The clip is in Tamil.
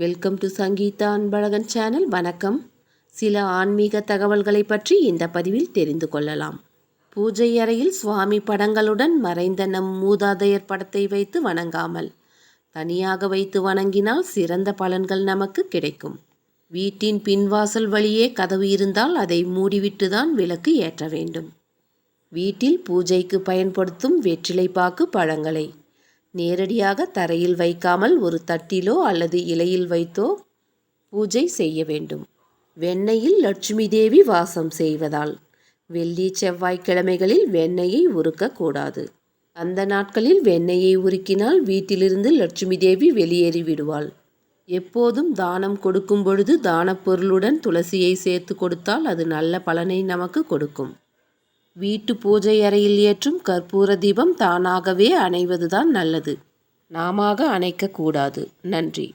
Welcome to Sangeetha Anbazhagan channel வணக்கம். சில ஆன்மீக தகவல்களை பற்றி இந்த பதிவில் தெரிந்து கொள்ளலாம். பூஜை அறையில் சுவாமி படங்களுடன் மறைந்த நம் மூதாதையர் படத்தை வைத்து வணங்காமல் தனியாக வைத்து வணங்கினால் சிறந்த பலன்கள் நமக்கு கிடைக்கும். வீட்டின் பின்வாசல் வழியே கதவு இருந்தால் அதை மூடிவிட்டு தான் விளக்கு ஏற்ற வேண்டும். வீட்டில் பூஜைக்கு பயன்படுத்தும் வெற்றிலை பாக்கு பழங்களை நேரடியாக தரையில் வைக்காமல் ஒரு தட்டிலோ அல்லது இலையில் வைத்தோ பூஜை செய்ய வேண்டும். வெண்ணெயில் லட்சுமி தேவி வாசம் செய்வதால் வெள்ளி செவ்வாய்க்கிழமைகளில் வெண்ணெயை உருக்கக்கூடாது. அந்த நாட்களில் வெண்ணெயை உருக்கினால் வீட்டிலிருந்து லட்சுமி தேவி வெளியேறி விடுவாள். எப்போதும் தானம் கொடுக்கும் பொழுது தானப் பொருளுடன் துளசியை சேர்த்து கொடுத்தால் அது நல்ல பலனை நமக்கு கொடுக்கும். வீட்டு பூஜை அறையில் ஏற்றும் கற்பூர தீபம் தானாகவே அணைவதுதான் நல்லது. நாமாக அணைக்கக்கூடாது. நன்றி.